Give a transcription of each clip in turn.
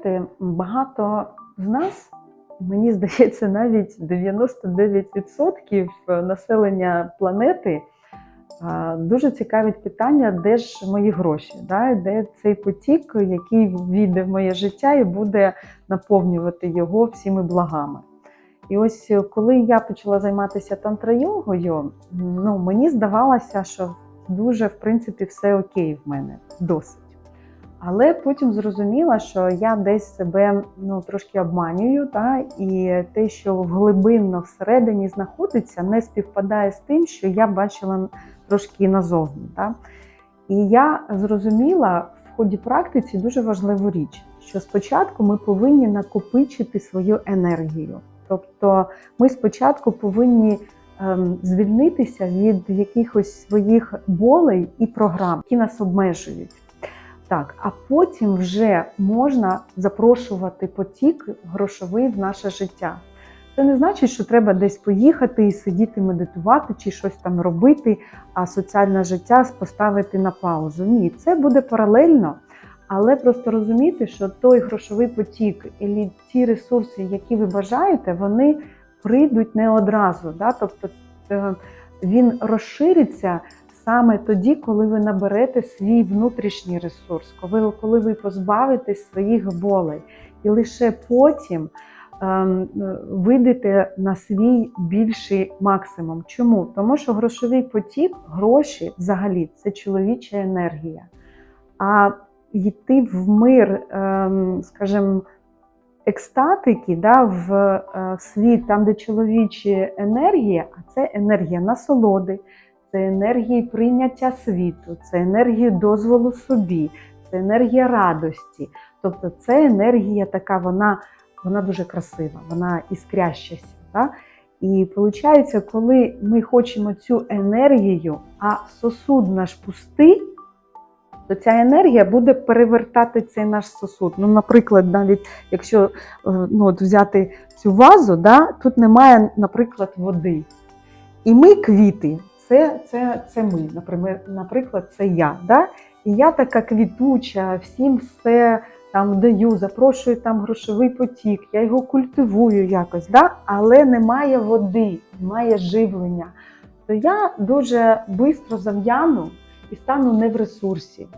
знаєте, багато з нас, мені здається, навіть 99% населення планети дуже цікавить питання, де ж мої гроші, да? де цей потік, який війде в моє життя і буде наповнювати його всіми благами. І ось коли я почала займатися тантра-йогою, ну, мені здавалося, що дуже в принципі все окей в мене досить. Але потім зрозуміла, що я десь себе ну, трошки обманюю, та, і те, що глибинно всередині знаходиться, не співпадає з тим, що я бачила трошки назовні. Та. І я зрозуміла в ході практиці дуже важливу річ, що спочатку ми повинні накопичити свою енергію. Тобто ми спочатку повинні ем, звільнитися від якихось своїх болей і програм, які нас обмежують. Так, а потім вже можна запрошувати потік грошовий в наше життя. Це не значить, що треба десь поїхати і сидіти, медитувати чи щось там робити, а соціальне життя поставити на паузу. Ні, це буде паралельно, але просто розуміти, що той грошовий потік і ті ресурси, які ви бажаєте, вони прийдуть не одразу. Да? Тобто е, він розшириться саме тоді, коли ви наберете свій внутрішній ресурс, коли, ви позбавитесь своїх болей. І лише потім ем, вийдете на свій більший максимум. Чому? Тому що грошовий потік, гроші взагалі це чоловіча енергія. А йти в мир, ем, скажімо, екстатики, да, в е, світ, там, де чоловічі енергія, а це енергія насолоди, це енергія прийняття світу, це енергія дозволу собі, це енергія радості. Тобто це енергія така, вона вона дуже красива, вона іскрящася. Да? І виходить, коли ми хочемо цю енергію, а сосуд наш пустий, то ця енергія буде перевертати цей наш сосуд. Ну, наприклад, навіть якщо е, ну, от взяти цю вазу, да, тут немає, наприклад, води. І ми квіти, це це, це ми, наприклад, це я. Да? І я така квітуча, всім все там даю, запрошую там грошовий потік, я його культивую якось, да? але немає води, немає живлення. То я дуже швидко зав'яну і стану не в ресурсі.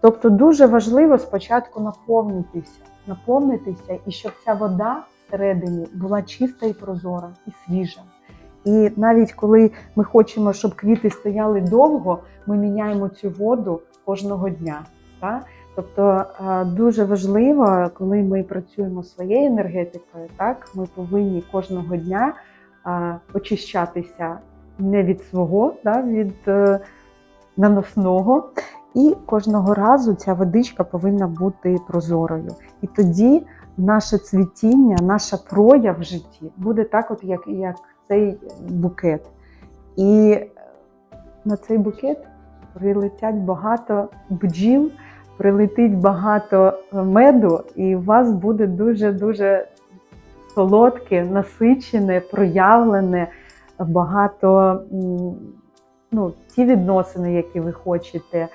Тобто дуже важливо спочатку наповнитися, наповнитися, і щоб ця вода всередині була чиста і прозора, і свіжа. І навіть коли ми хочемо, щоб квіти стояли довго, ми міняємо цю воду кожного дня. Так? Тобто дуже важливо, коли ми працюємо своєю енергетикою, так ми повинні кожного дня очищатися не від свого, так, від е, наносного. І кожного разу ця водичка повинна бути прозорою. І тоді наше цвітіння, наша прояв в житті буде так, от як, як цей букет. І на цей букет прилетять багато бджіл, прилетить багато меду, і у вас буде дуже-дуже солодке, насичене, проявлене, багато ну, ті відносини, які ви хочете,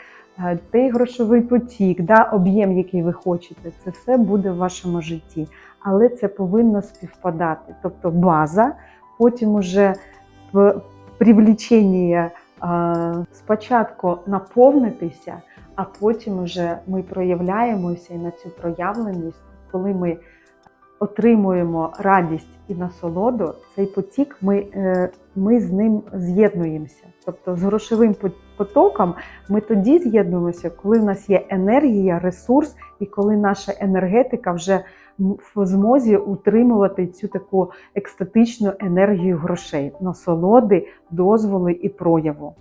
той грошовий потік, да, об'єм, який ви хочете, це все буде в вашому житті. Але це повинно співпадати. Тобто база, потім уже в привліченні спочатку наповнитися, а потім уже ми проявляємося і на цю проявленість, коли ми отримуємо радість і насолоду, цей потік ми, е, ми з ним з'єднуємося. Тобто з грошовим потоком ми тоді з'єднуємося, коли в нас є енергія, ресурс, і коли наша енергетика вже в змозі утримувати цю таку екстатичну енергію грошей, насолоди, дозволи і прояву.